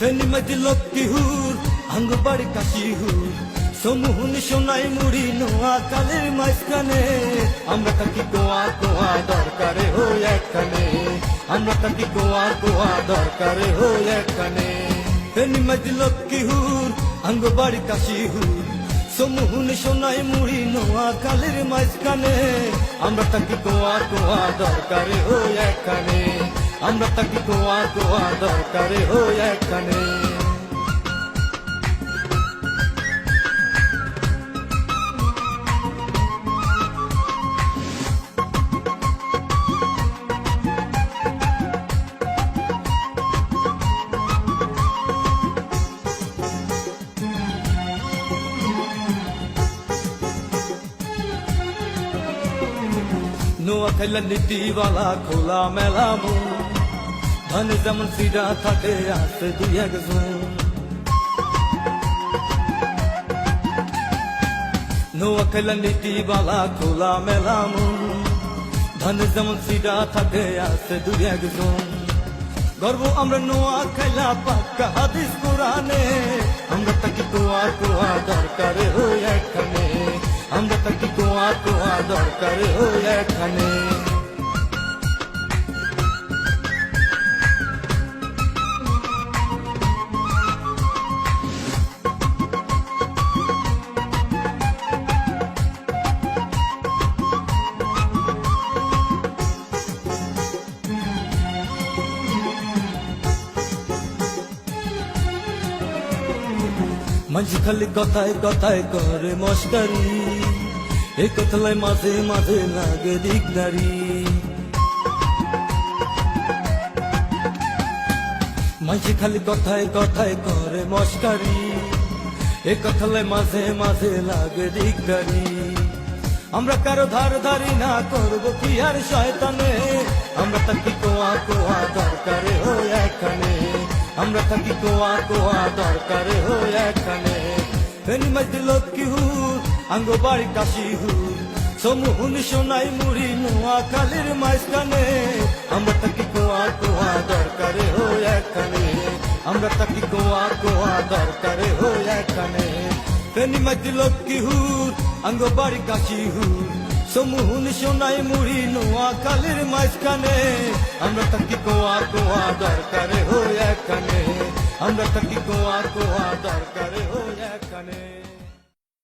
ফেনি মাঝি লক্ষ্মী হুর আঙ্গ বাড়ি কাশি হুর। সমুহন সোনাই মুড়ি নোয়া কালের মাঝখানে। আমরা থাকি গোয়া গোয়া দরকারে হই একখানে। আমরা থাকি গোয়া গোয়া দরকারে হই একখানে। ফেনি মাঝি লক্ষ্মী হুর আঙ্গ বাড়ি কাশি হুর। সমুহন সোনাই মুড়ি নোয়া কালের মাঝখানে। আমরা থাকি গোয়া গোয়া দরকারে হই একখানে। আমরা থাকি তোমার গোয়া দরকারে হই একখানে নোয়া খেলা নীতিওয়ালা খোলা মেলা ধন যেমন সিরা থাকে আসে দুই একজন নোয়া খেলা নীতিওয়ালা খোলা মেলা ধন যেমন সিরা থাকে আসে দুই একজন গর্ব আমরা নোয়া খেলা পাক্কা হাদিস কোরআনে। আমরা তাকে কোয়া কোয়া দরকারে। কোয়া দরকারে এখানে। মাঝি খালি কথায় কথায় করে মস্কারি। এই কথায় মাঝে মাঝে লাগে দিগদারি। মাঝি খালি কথায় কথায় করে মস্কারি। এই কথায় মাঝে মাঝে লাগে দিগদারি। আমরা কারও ধার ধারি না করব কি আর শয়তানে। আমরা তাকি কোয়া কোয়া দরকারে হই এখানে। আমরা থাকি কোয়া কোয়া দরকারে হই এখানে। ফেনি মাঝে লক্ষ্মী হুর? আঙ্গ বাড়ি কাশি হুর। সমুহন সোনাই মুড়ি নোয়া কালের মাঝখানে। আমরা থাকি কোয়া কোয়া দরকারে হই এখানে আমরা থাকি কোয়া কোয়া দরকারে হই এখানে ফেনি মাঝে লক্ষ্মী হুর, আঙ্গ বাড়ি কাশি হুর। সমুহন সোনাই মুড়ি নোয়া কালের মাঝখানে। আমরা থাকি কোয়া কোয়া দরকারে হই এখানে আমরা থাকি কোয়া কোয়া